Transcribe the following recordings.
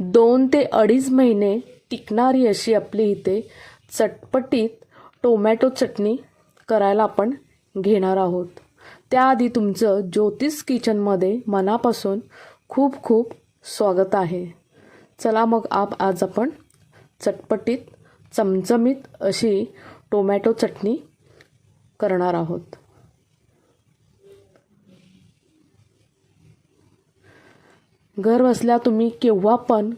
दोन ते अडीच महिने टिकणारी अशी आपली इथे चटपटीत टोमॅटो चटणी करायला आपण घेणार आहोत. त्याआधी तुमचं ज्योतिष किचनमध्ये मनापासून खूप खूप स्वागत आहे. चला मग आप आज आपण चटपटीत चमचमीत अशी टोमॅटो चटणी करणार आहोत. घर बसल्या तुम्ही केव्हा पण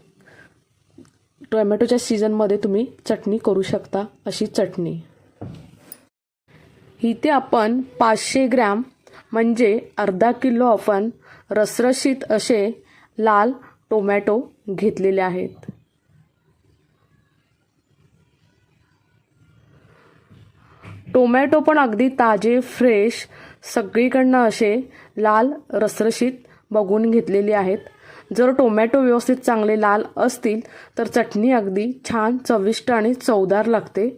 टोमॅटोच्या सीझनमध्ये तुम्ही चटणी करू शकता अशी चटणी. इथे आपण पाचशे ग्रॅम म्हणजे अर्धा किलो आपण रसरशीत असे लाल टोमॅटो घेतलेले आहेत. टोमॅटो पण अगदी ताजे फ्रेश सगळीकडनं असे लाल रसरशीत बघून घेतलेले आहेत. जर टोमॅटो व्यवस्थित चांगले लाल असतील तर चटणी अगदी छान चविष्ट आणि चवदार लागते.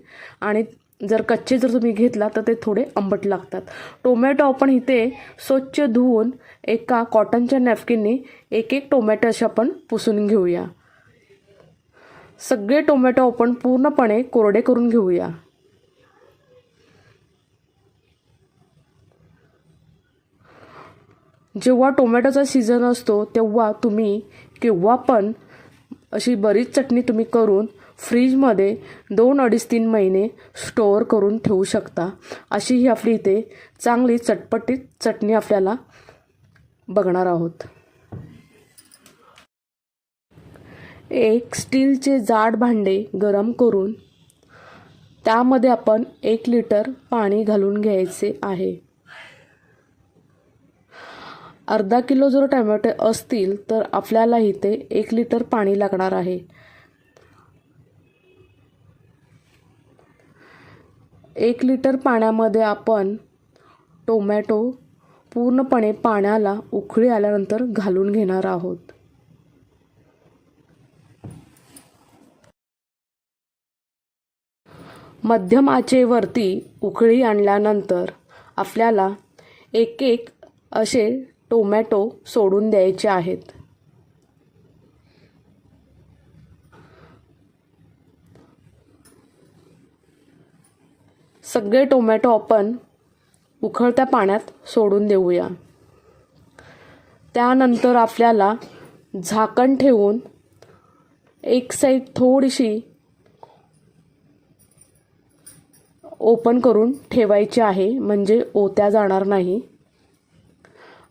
आणि जर कच्चे जर तुम्ही घेतला तर ते थोडे आंबट लागतात. टोमॅटो आपण इथे स्वच्छ धुवून एका कॉटनच्या नॅपकिनने एक एक टोमॅटो असे आपण पुसून घेऊया. सगळे टोमॅटो आपण पूर्णपणे कोरडे करून घेऊया. जेव्हा टोमॅटोचा सीझन असतो तेव्हा तुम्ही केव्हा पण अशी बरीच चटणी तुम्ही करून फ्रीजमध्ये दोन अडीच तीन महिने स्टोअर करून ठेवू शकता. अशी ही आपली इथे चांगली चटपटीत चटणी आपल्याला बघणार आहोत. एक स्टीलचे जाड भांडे गरम करून त्यामध्ये आपण एक लिटर पाणी घालून घ्यायचे आहे. अर्धा किलो जर टमॅटो असतील तर आपल्याला इथे एक लिटर पाणी लागणार आहे. एक लिटर पाण्यामध्ये आपण टोमॅटो पूर्णपणे पाण्याला उकळी आल्यानंतर घालून घेणार आहोत. मध्यम आचेवरती उकळी आणल्यानंतर आपल्याला एक एक असे टोमॅटो सोडून द्यायचे आहेत. सगळे टोमॅटो आपण उखळत्या पाण्यात सोडून देऊया. त्यानंतर आपल्याला झाकण ठेवून एक साईड थोडीशी ओपन करून ठेवायची आहे म्हणजे ओत्या जाणार नाही.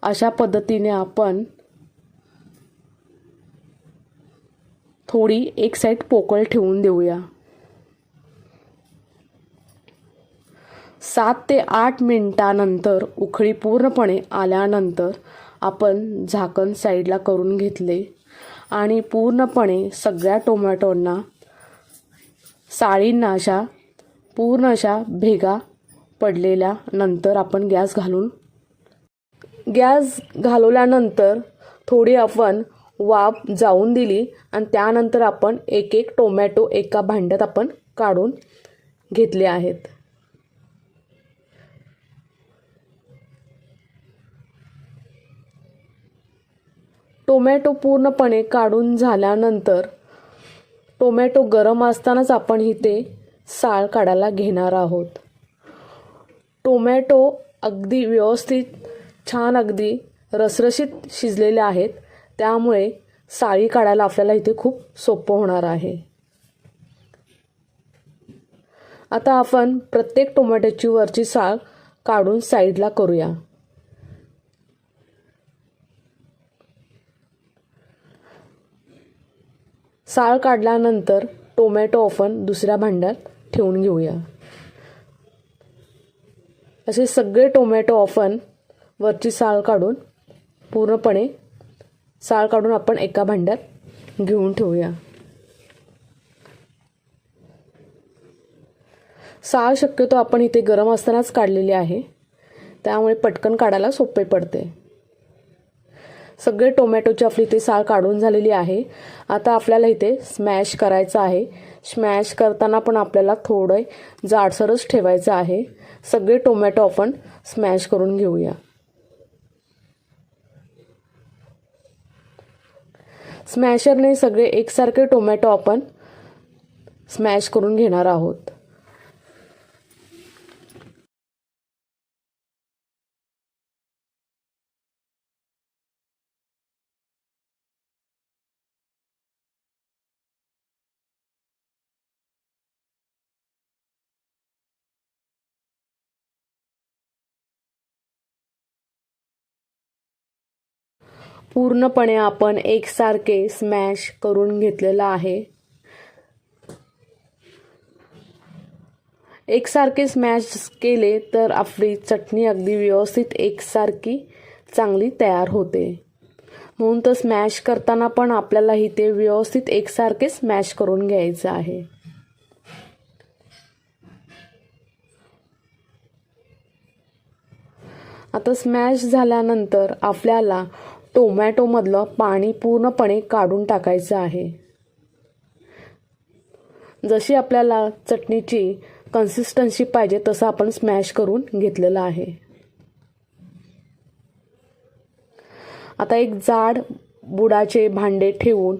अशा पद्धतीने आपण थोडी एक साईड पोकळ ठेवून देऊया. सात ते आठ मिनटानंतर उखळी पूर्णपणे आल्यानंतर आपण झाकण साईडला करून घेतले आणि पूर्णपणे सगळ्या टोमॅटोंना साळींना अशा पूर्ण अशा भेगा पडलेल्या नंतर आपण गॅस घालून गॅस घालवल्यानंतर थोडी आपण वाफ जाऊन दिली आणि त्यानंतर आपण एक एक टोमॅटो एका भांड्यात आपण काढून घेतले आहेत. टोमॅटो पूर्णपणे काढून झाल्यानंतर टोमॅटो गरम असतानाच आपण इथे साळ काढायला घेणार आहोत. टोमॅटो अगदी व्यवस्थित छान अगदी रसरशीत शिजलेले आहेत. त्यामुळे साळी काढायला आपल्याला इथे खूप सोपं होणार आहे. आता आपण प्रत्येक टोमॅटोची वरची साळ काढून साईडला करूया. साळ काढल्यानंतर टोमॅटो आपण दुसऱ्या भांड्यात ठेवून घेऊया. असे सगळे टोमॅटो आपण वरची साळ काढून पूर्णपणे साळ काढून आपण एका भांड्यात घेऊन ठेवूया. साळ शक्यतो आपण इथे गरम असतानाच काढलेली आहे. त्यामुळे पटकन काढायला सोपे पडते. सगळे टोमॅटोची आपली इथे साळ काढून झालेली आहे. आता आपल्याला इथे स्मॅश करायचं आहे. स्मॅश करताना पण आपल्याला थोडं जाडसरच ठेवायचं आहे. सगळे टोमॅटो आपण स्मॅश करून घेऊया. स्मॅशरने सगळे एकसारखे टोमॅटो आपण स्मॅश करून घेणार आहोत. पूर्णपणे आपण एकसारखे स्मॅश करून घेतलेलं आहे. एकसारखे स्मॅश केले तर आपली चटणी अगदी व्यवस्थित एकसारखी चांगली तयार होते. म्हणून तर स्मॅश करताना पण आपल्याला इथे व्यवस्थित एकसारखे स्मॅश करून घ्यायचं आहे. आता स्मॅश झाल्यानंतर आपल्याला टोमॅटोमधलं पाणी पूर्णपणे काढून टाकायचं आहे. जशी आपल्याला चटणीची कन्सिस्टन्सी पाहिजे तसं आपण स्मॅश करून घेतलेलं आहे. आता एक जाड बुडाचे भांडे ठेवून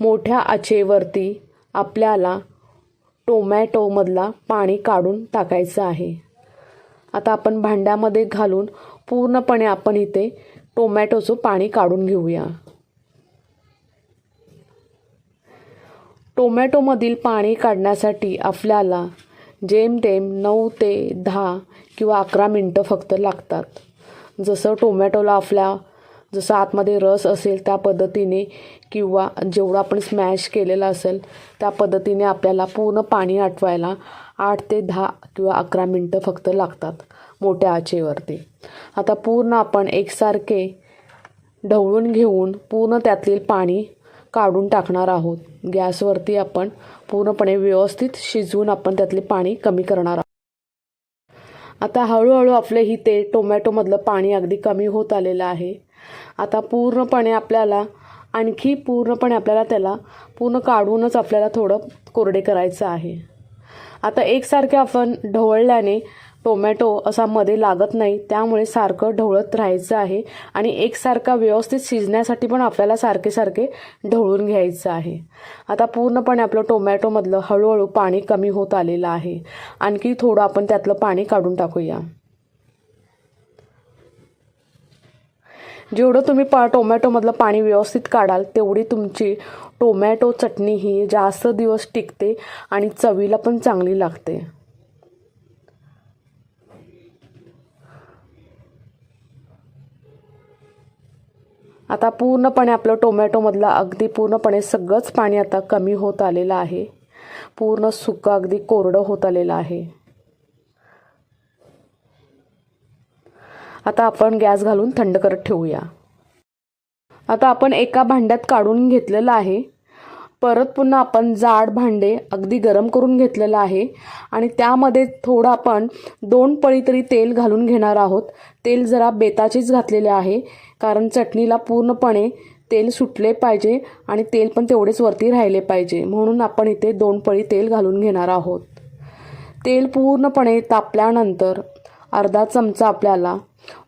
मोठ्या आचेवरती आपल्याला टोमॅटोमधला पाणी काढून टाकायचं आहे. आता आपण भांड्यामध्ये घालून पूर्णपणे आपण इथे टोमॅटोचं पाणी काढून घेऊया. टोमॅटोमधील पाणी काढण्यासाठी आपल्याला जेमतेम नऊ ते दहा किंवा अकरा मिनटं फक्त लागतात. जसं टोमॅटोला आपल्या जसं आतमध्ये रस असेल त्या पद्धतीने किंवा जेवढं आपण स्मॅश केलेलं असेल त्या पद्धतीने आपल्याला पूर्ण पाणी आटवायला आठ ते दहा किंवा अकरा मिनटं फक्त लागतात. मोठ्या आचेवरती. आता पूर्ण आपण एकसारखे ढवळून घेऊन पूर्ण त्यातील पाणी काढून टाकणार आहोत. गॅसवरती आपण पूर्णपणे व्यवस्थित शिजवून आपण त्यातले पाणी कमी करणार आहोत. आता हळूहळू आपले ही ते टोमॅटोमधलं पाणी अगदी कमी होत आलेलं आहे. आता पूर्णपणे आपल्याला आणखी पूर्णपणे आपल्याला त्याला पूर्ण काढूनच आपल्याला थोडं कोरडे करायचं आहे. आता एकसारखे आपण ढवळल्याने टोमॅटो असा मध्ये लागत नाही त्यामुळे सारखं ढवळत राहायचं आहे आणि एकसारखा व्यवस्थित शिजण्यासाठी पण आपल्याला सारखे सारखे ढवळून घ्यायचं आहे. आता पूर्णपणे आपलं टोमॅटोमधलं हळूहळू पाणी कमी होत आलेलं आहे. आणखी थोडं आपण त्यातलं पाणी काढून टाकूया. जेवढं तुम्ही पा टोमॅटोमधलं पाणी व्यवस्थित काढाल तेवढी तुमची टोमॅटो चटणी ही जास्त दिवस टिकते आणि चवीला पण चांगली लागते. आता पूर्णपणे आपलं टोमॅटोमधलं अगदी पूर्णपणे सगळंच पाणी आता कमी होत आलेलं आहे. पूर्ण सुकं अगदी कोरडं होत आलेलं आहे. आता आपण गॅस घालून थंड करत ठेवूया. आता आपण एका भांड्यात काढून घेतलेलं आहे. परत पुन्हा आपण जाड भांडे अगदी गरम करून घेतलेलं आहे. आणि त्यामध्ये थोडं आपण दोन पळी तरी तेल घालून घेणार आहोत. तेल जरा बेताचीच घातलेले आहे कारण चटणीला पूर्णपणे तेल सुटले पाहिजे आणि तेल पण तेवढेच वरती राहिले पाहिजे. म्हणून आपण इथे दोन पळी तेल घालून घेणार आहोत. तेल पूर्णपणे तापल्यानंतर अर्धा चमचा आपल्याला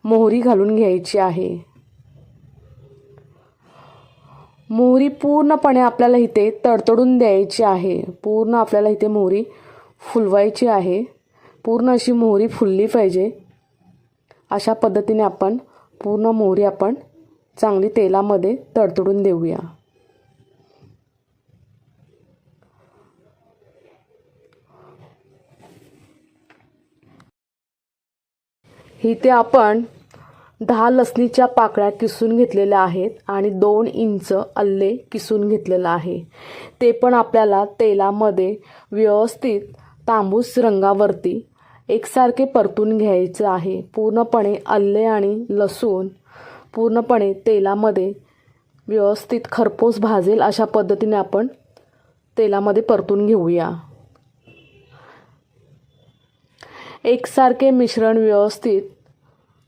मोहरी घालून घ्यायची आहे. मोहरी पूर्णपणे आपल्याला इथे तडतडून द्यायची आहे. पूर्ण आपल्याला इथे मोहरी फुलवायची आहे. पूर्ण अशी मोहरी फुलली पाहिजे. अशा पद्धतीने आपण पूर्ण मोहरी आपण चांगली तेलामध्ये तडतडून देऊया. इथे आपण दहा लसणीच्या पाकळ्या किसून घेतलेल्या आहेत आणि दोन इंच अल्ले किसून घेतलेलं आहे. ते पण आपल्याला तेलामध्ये व्यवस्थित तांबूस रंगावरती एकसारखे परतून घ्यायचं आहे. पूर्णपणे अल्ले आणि लसूण पूर्णपणे तेलामध्ये व्यवस्थित खरपूस भाजेल अशा पद्धतीने आपण तेलामध्ये परतून घेऊया. एकसारखे मिश्रण व्यवस्थित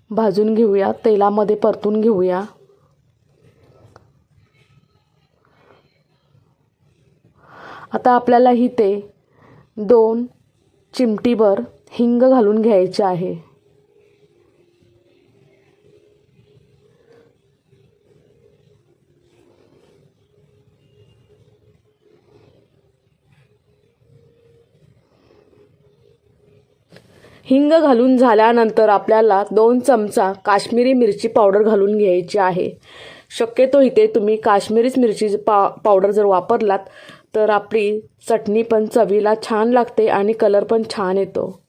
भाजून घेऊया तेलामध्ये परतून घेऊया. आता आपल्याला इथे दोन चिमटीभर हिंग घालून घ्यायचे आहे. हिंग घालून झाल्यानंतर आपल्याला दोन चमचा काश्मीरी मिरची पावडर घालून घ्यायची आहे. शक्यतो इथे तुम्ही काश्मीरीच मिरची पा पावडर जर वापरलात तर आपली चटणी पण चवीला छान लागते आणि कलर पण छान येतो.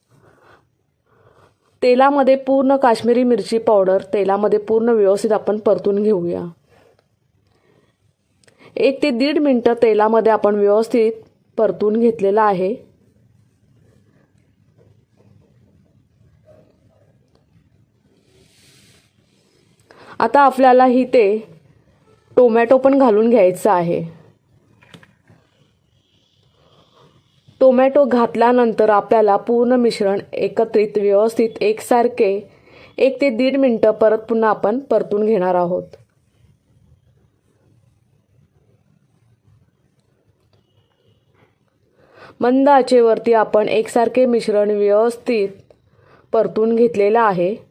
तेलामध्ये पूर्ण काश्मीरी मिरची पावडर तेलामध्ये पूर्ण व्यवस्थित आपण परतून घेऊया. एक ते दीड मिनटं तेलामध्ये आपण व्यवस्थित परतून घेतलेलं आहे. आता आपल्याला इथे टोमॅटो पण घालून घ्यायचा आहे. टोमॅटो घातल्यानंतर आपल्याला पूर्ण मिश्रण एकत्रित व्यवस्थित एकसारखे एक ते दीड मिनटं परत पुन्हा आपण परतून घेणार आहोत. मंद आचेवरती आपण एकसारखे मिश्रण व्यवस्थित परतून घेतलेलं आहे.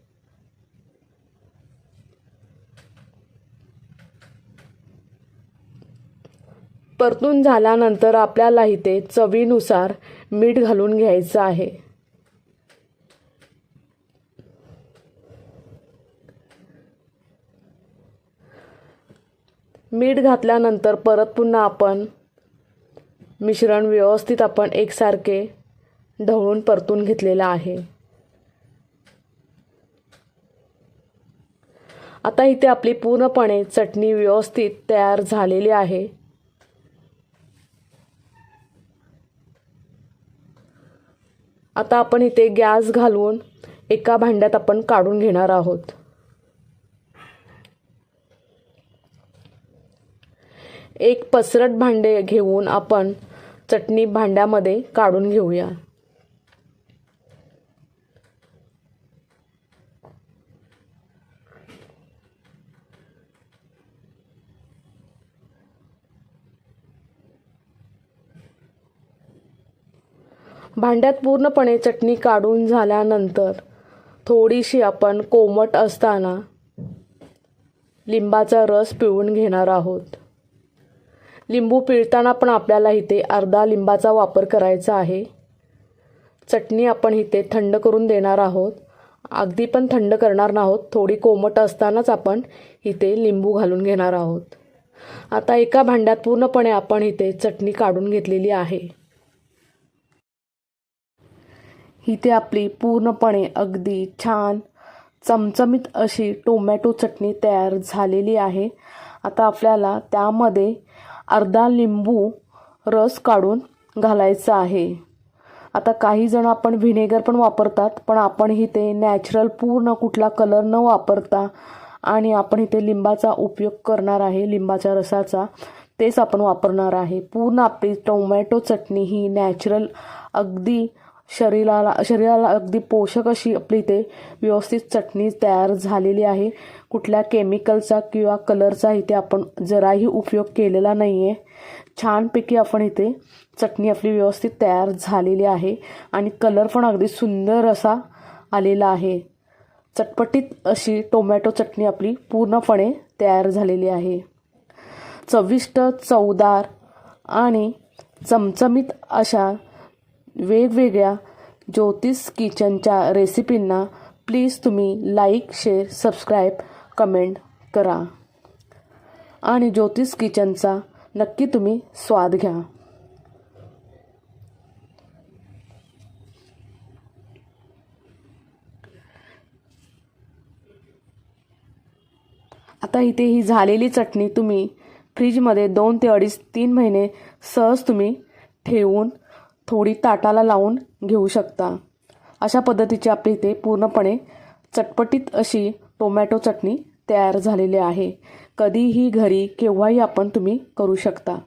परतून झाल्यानंतर आपल्याला इथे चवीनुसार मीठ घालून घ्यायचं आहे. मीठ घातल्यानंतर परत पुन्हा आपण मिश्रण व्यवस्थित आपण एकसारखे ढवळून परतून घेतलेलं आहे. आता इथे आपली पूर्णपणे चटणी व्यवस्थित तयार झालेली आहे. आता आपण इथे गॅस घालून एका भांड्यात आपण काढून घेणार आहोत. एक पसरट भांडे घेऊन आपण चटणी भांड्यामध्ये काढून घेऊया. भांड्यात पूर्णपणे चटणी काढून झाल्यानंतर थोडीशी आपण कोमट असताना लिंबाचा रस पिळून घेणार आहोत. लिंबू पिळताना पण आपल्याला इथे अर्धा लिंबाचा वापर करायचा आहे. चटणी आपण इथे थंड करून देणार आहोत. अगदी पण थंड करणार नाहोत. थोडी कोमट असतानाच आपण इथे लिंबू घालून घेणार आहोत. आता एका भांड्यात पूर्णपणे आपण इथे चटणी काढून घेतलेली आहे. इथे आपली पूर्णपणे अगदी छान चमचमीत अशी टोमॅटो चटणी तयार झालेली आहे. आता आपल्याला त्यामध्ये अर्धा लिंबू रस काढून घालायचा आहे. आता काही जण आपण व्हिनेगर पण वापरतात पण आपण इथे नॅचरल पूर्ण कुठला कलर न वापरता आणि आपण इथे लिंबाचा उपयोग करणार आहे लिंबाच्या रसाचा तेच आपण वापरणार आहे. पूर्ण आपली टोमॅटो चटणी ही नॅचरल अगदी शरीराला शरीराला अगदी पोषक अशी आपली इथे व्यवस्थित चटणी तयार झालेली आहे. कुठल्या केमिकलचा किंवा कलरचा इथे आपण जराही उपयोग केलेला नाही आहे छानपैकी आपण इथे चटणी आपली व्यवस्थित तयार झालेली आहे आणि कलर पण अगदी सुंदर असा आलेला आहे. चटपटीत अशी टोमॅटो चटणी आपली पूर्णपणे तयार झालेली आहे. चविष्ट चवदार आणि चमचमीत अशा वेगवेगळ्या ज्योतिष किचनच्या रेसिपींना प्लीज तुम्ही लाईक शेअर सबस्क्राईब कमेंट करा. आणि ज्योतिष किचनचा नक्की तुम्ही स्वाद घ्या. आता इथे ही झालेली चटणी तुम्ही फ्रीजमध्ये दोन ते अडीच तीन महिने सहज तुम्ही ठेवून थोडी ताटाला लावून घेऊ शकता. अशा पद्धतीची आपली इथे पूर्णपणे चटपटीत अशी टोमॅटो चटणी तयार झालेली आहे. कधीही घरी केव्हाही आपण तुम्ही करू शकता.